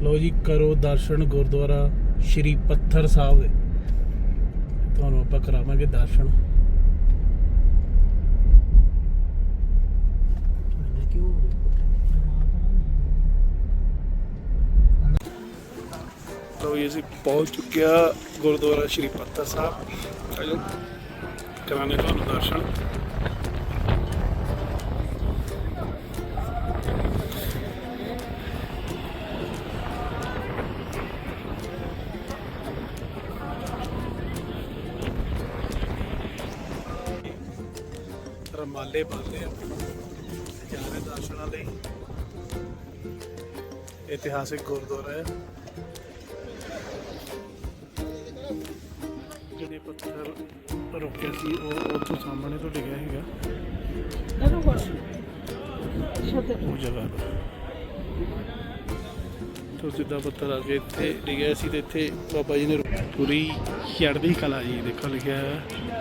ਲੋ ਜੀ, ਕਰੋ ਦਰਸ਼ਨ ਗੁਰਦੁਆਰਾ ਸ਼੍ਰੀ ਪੱਥਰ ਸਾਹਿਬ ਦੇ। ਤੁਹਾਨੂੰ ਆਪਾਂ ਕਰਾਵਾਂਗੇ ਦਰਸ਼ਨ। ਲੋ ਜੀ, ਅਸੀਂ ਪਹੁੰਚ ਚੁੱਕਿਆ ਗੁਰਦੁਆਰਾ ਸ਼੍ਰੀ ਪੱਥਰ ਸਾਹਿਬ। ਚਲੋ ਕਰਾਂਗੇ ਤੁਹਾਨੂੰ ਦਰਸ਼ਨ। ਰਮਾਲੇ ਬੰਦੇ ਆ। ਜਾ ਰਹੇ ਦਰਸ਼ਨਾਂ ਲਈ। ਇਤਿਹਾਸਿਕ ਗੁਰਦੁਆਰਾ ਹੈ। ਜਿਹੜੇ ਪੱਥਰ ਰੋਕਿਆ ਸੀ ਉਹ ਉੱਥੋਂ ਸਾਹਮਣੇ ਤੋਂ ਡਿੱਗਿਆ ਹੈਗਾ ਉਹ ਜਗ੍ਹਾ ਤੋਂ। ਸਿੱਧਾ ਪੱਥਰ ਆ ਕੇ ਇੱਥੇ ਡਿੱਗਿਆ ਸੀ ਤੇ ਇੱਥੇ ਬਾਬਾ ਜੀ ਨੇ ਪੂਰੀ ਚੜ੍ਹਦੀ ਕਲਾ ਜੀ ਦੇਖੋ ਲਿਖਿਆ ਹੈ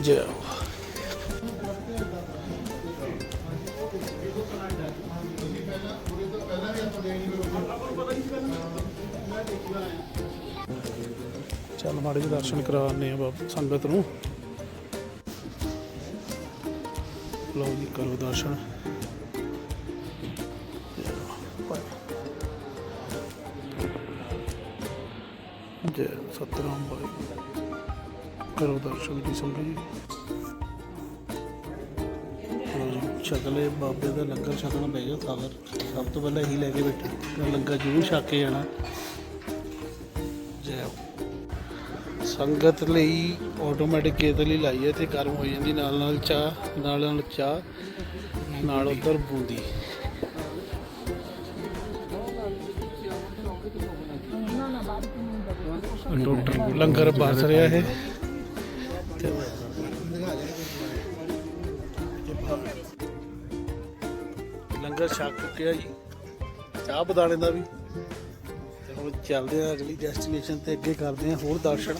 Yeah. ਮਾੜੇ ਜਿਹੇ ਦਰਸ਼ਨ ਕਰਾਉਂਦੇ ਆ ਬਾਬਾ ਸੰਗਤ ਨੂੰ। ਲਓ ਜੀ, ਕਰੋ ਦਰਸ਼ਨ। ਜੈ ਸਤਨਾਮ ਬਾਈ ਕਰੋ ਦਰਸ਼ਨ ਦੀ ਸੰਗਤ ਜੀ। ਛਕਲੇ ਬਾਬੇ ਦਾ ਲੰਗਰ ਛਕਣਾ ਪੈ ਗਿਆ, ਸਾਗਰ। ਸਭ ਤੋਂ ਪਹਿਲਾਂ ਇਹੀ ਲੈ ਕੇ ਬੈਠੇ। ਲੰਗਰ ਜ਼ਰੂਰ ਛਕ ਕੇ ਜਾਣਾ। ਸੰਗਤ ਲਈ ਆਟੋਮੈਟਿਕ ਕੇਤਲੀ ਲਾਈ ਹੈ ਤੇ ਗਰਮ ਹੋ ਜਾਂਦੀ, ਨਾਲ ਨਾਲ ਚਾਹ, ਨਾਲ ਨਾਲ ਚਾਹ, ਨਾਲ ਉੱਧਰ ਬੂੰਦੀ। ਟੋਟਲ ਲੰਗਰ ਬਸ ਰਿਹਾ ਹੈ ਤੇ ਲੰਗਰ ਛਕ ਚੁੱਕਿਆ ਜੀ। ਚਾਹ ਬਦਾਣੇ ਦਾ ਵੀ। ਹੁਣ ਚੱਲਦੇ ਆ ਅਗਲੀ ਡੈਸਟੀਨੇਸ਼ਨ ਤੇ ਅੱਗੇ ਕਰਦੇ ਆ ਹੋਰ ਦਰਸ਼ਨ।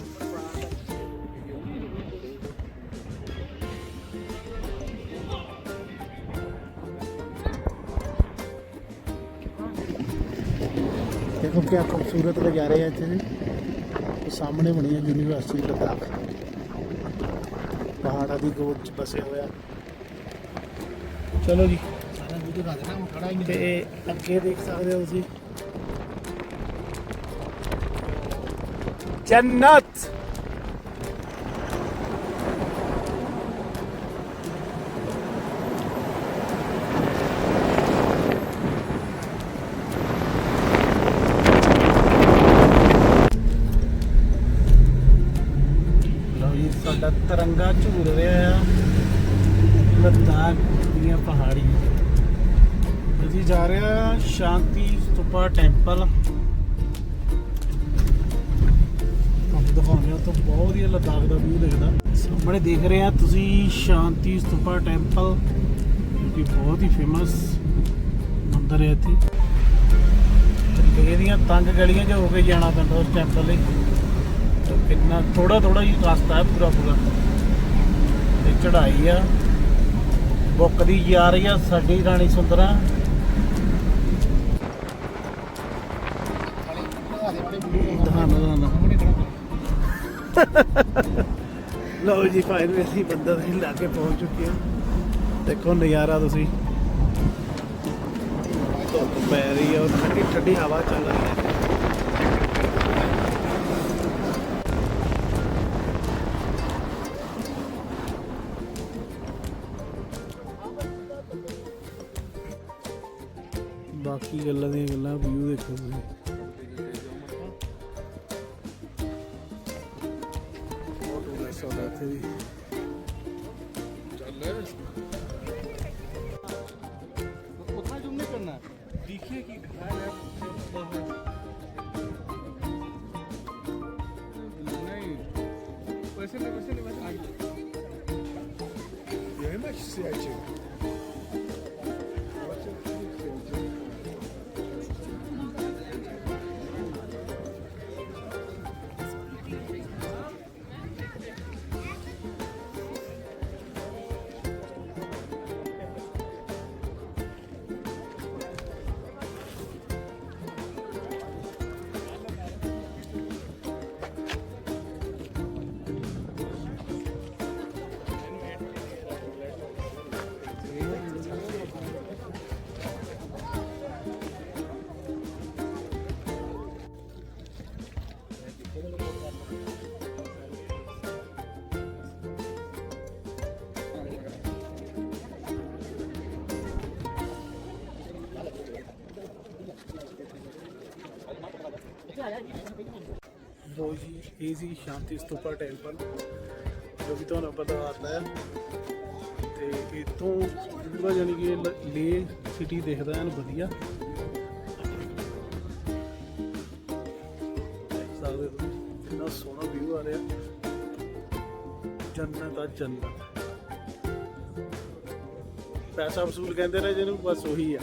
ਦੇਖੋ ਕਿਆ ਖੂਬਸੂਰਤ ਨਜ਼ਾਰੇ ਆ ਇੱਥੇ ਦੇ ਸਾਹਮਣੇ ਬਣੀ ਹੈ ਯੂਨੀਵਰਸਿਟੀ ਲਦਾਖ ਪਹਾੜਾਂ ਦੀ ਗੋਦ 'ਚ ਬਸੇ ਹੋਇਆ ਚਲੋ ਜੀ। ਤੇ ਅੱਗੇ ਦੇਖ ਸਕਦੇ ਹੋ ਤੁਸੀਂ। ਜੰਨਤ ਸਾਡਾ ਤਿਰੰਗਾ ਝੂਲ ਰਿਹਾ ਆ। ਲੱਦਾਖ ਦੀਆਂ ਪਹਾੜੀਆਂ। ਅਸੀਂ ਜਾ ਰਹੇ ਆ ਸ਼ਾਂਤੀ ਸਤੂਪਾ ਟੈਂਪਲ ਦਿਖਾਉਂਦੇ ਹਾਂ ਤੋਂ ਬਹੁਤ ਹੀ ਲਦਾਖ ਦਾ ਵਿਊ ਦਿਖਦਾ। ਸਾਹਮਣੇ ਦੇਖ ਰਹੇ ਆ ਤੁਸੀਂ ਸ਼ਾਂਤੀ ਸਤੂਪਾ ਟੈਂਪਲ ਕਿ ਬਹੁਤ ਹੀ ਫੇਮਸ ਮੰਦਿਰ ਹੈ ਇੱਥੇ। ਲੇਹ ਦੀਆਂ ਤੰਗ ਗਲੀਆਂ 'ਚ ਹੋ ਕੇ ਜਾਣਾ ਪੈਂਦਾ ਉਸ ਟੈਂਪਲ ਲਈ। ਤਾਂ ਕਿੰਨਾ ਥੋੜਾ ਥੋੜਾ ਹੀ ਰਸਤਾ ਹੈ ਪੂਰਾ ਪੂਰਾ। ਤੇ ਚੜ੍ਹਾਈ ਆ। ਬੁੱਕਦੀ ਜਾ ਰਹੀ ਆ ਸਾਡੀ ਰਾਣੀ ਸੁੰਦਰਾ। ਦਹਾਨਾ ਦਹਾਨਾ ਲਓ ਜੀ ਫਾਈਨਲੀ ਅਸੀਂ ਬੰਦਾ ਦੇ ਲਾਗੇ ਪਹੁੰਚ ਚੁੱਕੇ ਹਾਂ। ਦੇਖੋ ਨਜ਼ਾਰਾ ਤੁਸੀਂ। ਧੁੱਪ ਪੈ ਰਹੀ ਹੈ ਔਰ ਠੰਡੀ ਠੰਡੀ ਹਵਾ ਚੱਲ ਰਹੀ ਹੈ ਬਾਕੀ ਗੱਲਾਂ ਦੀਆਂ ਗੱਲਾਂ ਵਿਊ ਦੇਖੋ ਤੁਸੀਂ। ਇੱਥੇ ਵੀ उतना जूम नहीं करना है देखिए कि घर है नहीं वैसे नहीं वैसे नहीं वैसे नहीं Yayın da siyasi. ਲੋ ਜੀ, ਇਹ ਸੀ ਸ਼ਾਂਤੀ ਸਤੂਪਾ ਟੈਂਪਲ ਜੋ ਵੀ ਤੁਹਾਨੂੰ ਪਤਾ ਆਤਾ ਹੈ। ਤੇ ਇਤੋਂ ਪੂਰਾ ਜਾਨੀ ਕਿ ਲ- ਸਿਟੀ ਦਿਖਦਾ ਹੈ ਵਧੀਆ। ਸਕਦੇ ਹੋ ਕਿੰਨਾ ਸੋਹਣਾ ਵਿਊ ਆ ਰਿਹਾ। ਜੰਨਤ ਆ ਜੰਨਤ। ਪੈਸਾ ਵਸੂਲ ਕਹਿੰਦੇ ਨੇ ਜਿਹਨੂੰ, ਬਸ ਉਹੀ ਆ।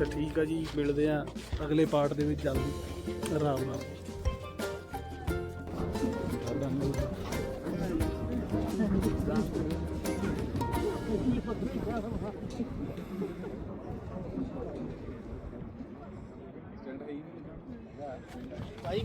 ਤਾਂ ਠੀਕ ਆ ਜੀ ਮਿਲਦੇ ਆ ਅਗਲੇ ਪਾਰਟ ਦੇ ਵਿੱਚ ਜਲਦੀ। ਆਰਾਮ ਨਾਲ। ਭਾਈ